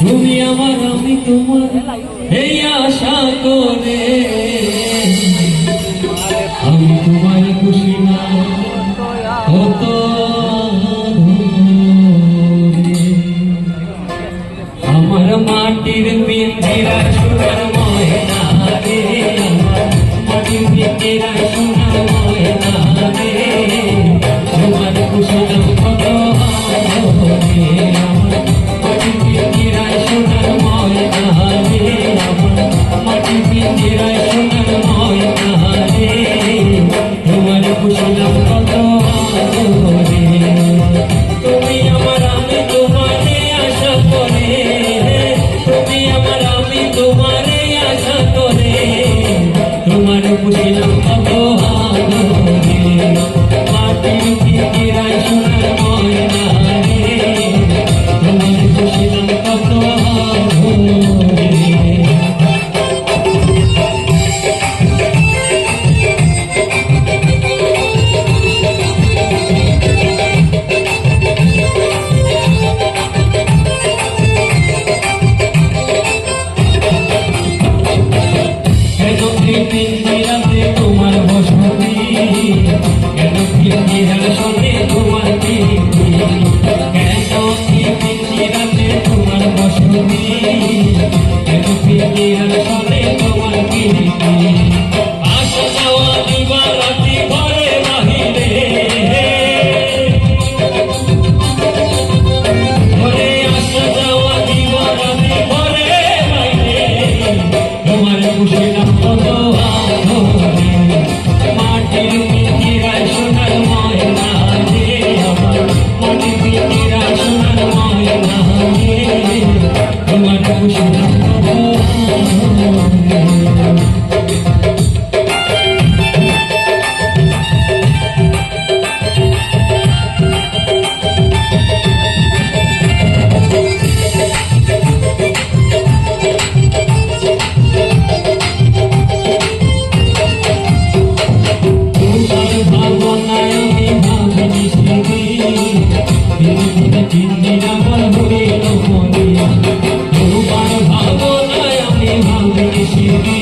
তুমি আমার, আমি তোমার, এই আশা করে আমি তোমার খুশি না, কত। আমার মাটির পিন্দিরা সোনার ময়না মাটির পিন্দিরা সোনার তোমার বসতি? 天空的星。